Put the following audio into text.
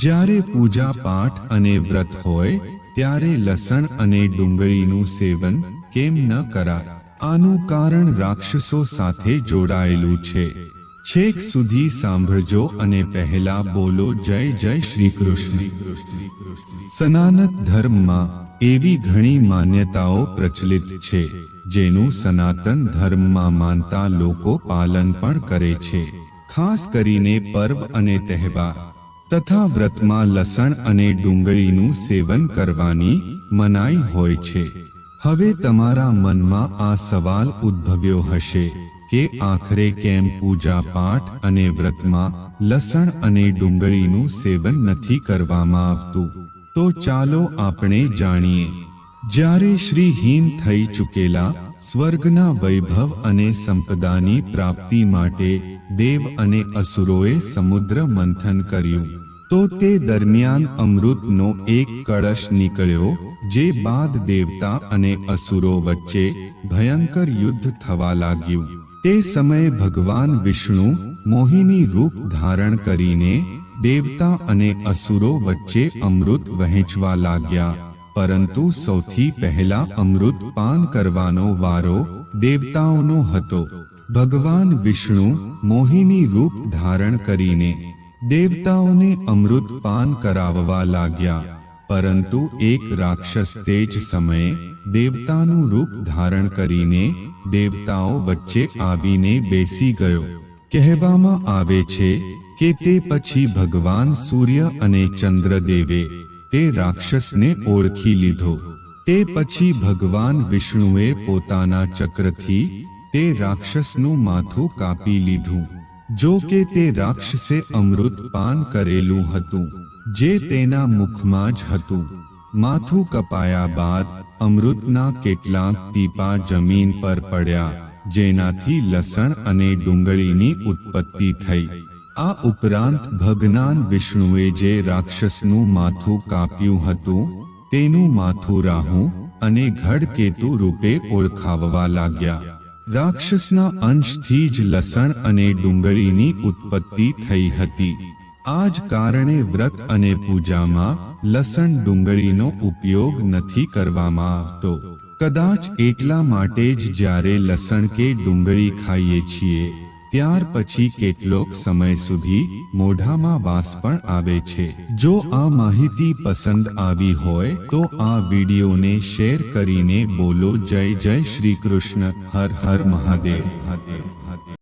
જ્યારે પૂજા પાઠ અને વ્રત હોય, ત્યારે લસણ અને ડુંગળીનું સેવન કેમ ન કરાય? આનું કારણ રાક્ષસો સાથે જોડાયેલું છે. છેક સુધી સાંભળજો અને પહેલા બોલો જય જય શ્રી કૃષ્ણ સનાનત ધર્મમાં એવી ઘણી માન્યતાઓ પ્રચલિત છે, જેનું સનાતન ધર્મમાં માનતા લોકો પાલન પણ કરે છે. ખાસ કરીને પર્વ અને તહેવાર. તથા વ્રતમાં લસણ અને ડુંગળીનું સેવન કરવાની મનાઈ હોય છે. હવે તમારા મનમાં આ સવાલ ઉદ્ભવ્યો હશે કે આખરે કેમ પૂજા પાઠ અને વ્રતમાં લસણ અને ડુંગળીનું સેવન નથી કરવામાં આવતું? તો ચાલો આપણે જાણીએ. જ્યારે શ્રીહીન થઈ ચૂકેલા સ્વર્ગના વૈભવ અને સંપદાની પ્રાપ્તિ માટે દેવ અને અસુરોએ સમુદ્ર મંથન કર્યું. તો તે દરમિયાન અમૃતનો એક કળશ નીકળ્યો, જે બાદ દેવતા અને અસુરો વચ્ચે ભયંકર યુદ્ધ થવા લાગ્યું. તે સમયે ભગવાન વિષ્ણુ મોહિની રૂપ ધારણ કરીને દેવતા અને અસુરો વચ્ચે અમૃત વહેંચવા લાગ્યા. પરંતુ સૌથી પહેલા અમૃત પાન કરવાનો વારો દેવતાઓનો હતો. ભગવાન વિષ્ણુ મોહિની રૂપ ધારણ કરીને દેવતાઓને અમૃત પાન કરાવવા લાગ્યા. પરંતુ એક રાક્ષસ તે જ સમયે દેવતાનું રૂપ ધારણ કરીને દેવતાઓ વચ્ચે આવીને બેસી ગયો. કહેવામાં આવે છે કે તે પછી ભગવાન સૂર્ય અને ચંદ્રદેવે તે રાક્ષસને ઓળખી લીધો. તે પછી ભગવાન વિષ્ણુએ પોતાના ચક્રથી તે રાક્ષસનું માથું કાપી લીધું. જો કે તે રાક્ષસે અમૃત પાન કરેલું હતું, જે તેના મુખમાં જ હતું. માથું કપાયા બાદ અમૃતના કેટલાક ટીપા જમીન પર પડ્યા, જેનાથી લસણ અને ડુંગળીની ઉત્પત્તિ થઈ. આ ઉપરાંત ભગનાન વિષ્ણુએ જે રાક્ષસનું માથું કાપ્યું હતું, તેનું માથું રાહુ અને ઘડકેતુ રૂપે ઓળખાવવા લાગ્યા. રાક્ષસના અંશથી જ લસણ અને ડુંગળીની ઉત્પત્તિ થઈ હતી. આ જ કારણે વ્રત અને પૂજામાં લસણ ડુંગળીનો ઉપયોગ નથી કરવામાં આવતો. કદાચ એટલા માટે જ જ્યારે લસણ કે ડુંગળી ખાઈએ છીએ. ત્યાર પછી કેટલોક સમય સુધી મોઢામાં વાસ પણ આવે છે. જો આ માહિતી પસંદ આવી હોય તો આ વિડીયોને શેર કરીને બોલો. જય જય શ્રી કૃષ્ણ. હર હર મહાદેવ. મહાદેવ